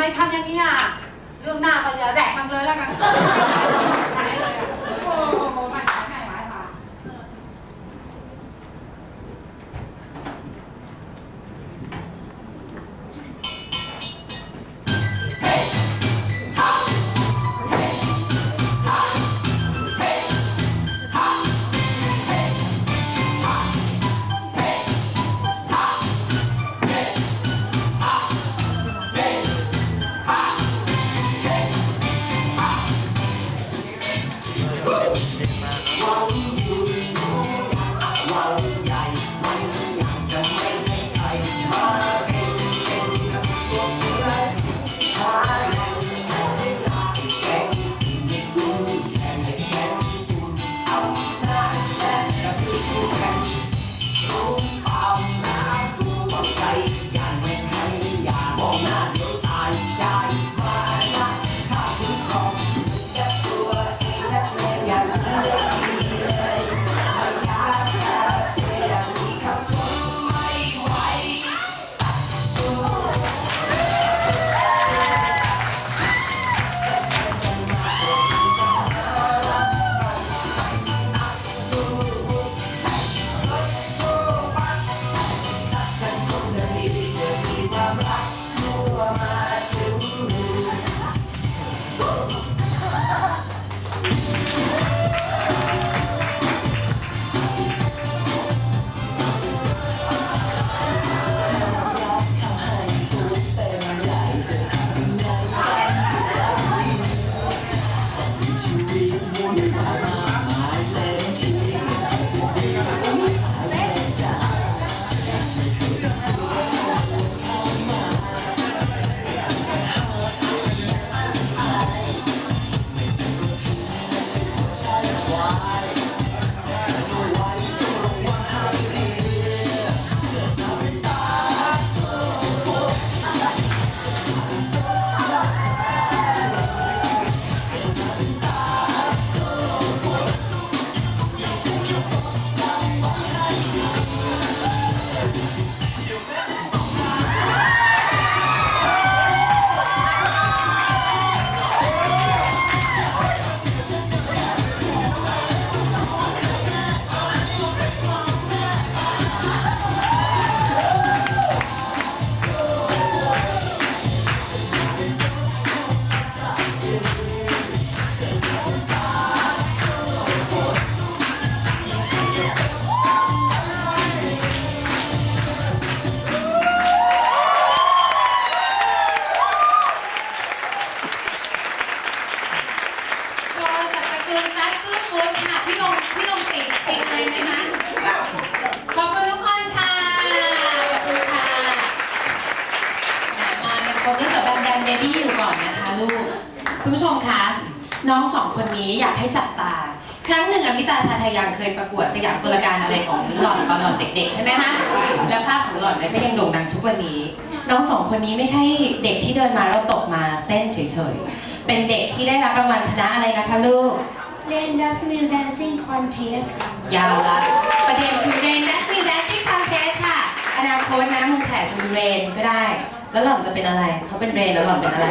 ไมทำอย่างนี้อะเรื่องหน้าก็อย่าแดกมันเลยแล้วกัน โว์จากตระกูลซัสกูฟูดค่ะ พี่ลงพี่ลงติดติดเลยไหมคะขอบคุณทุกคนค่ะ ขอบคุณค่ะ มาเป็นคนที่กับแบมแบมเบบี้อยู่ก่อนนะคะลูก คุณผู้ชมคะ น้องสองคนนี้อยากให้จับตา ครั้งหนึ่งอมิตาทาทายังเคยประกวดสยามกลการอะไรของหล่อนตอนหล่อนเด็กๆ ใช่ไหมคะแล้วภาพของหล่อนเนี่ยก็ยังโด่งดังทุกวันนี้ น้องสองคนนี้ไม่ใช่เด็กที่เดินมาแล้วตกมาเต้น ฉยๆ เป็นเด็กที่ได้รับรางวัลชนะอะไรนะคะลูก เล่น Dust Mill Dancing Contest ค่ะ ยาวละประเด็นคือเรนดัสซี่แดนซี่คอนเทสค่ะ อนาคตนะเมืองแขกจะมีเรนก็ได้ แล้วหล่อนจะเป็นอะไร เขาเป็นเรนแล้วหล่อนเป็นอะไร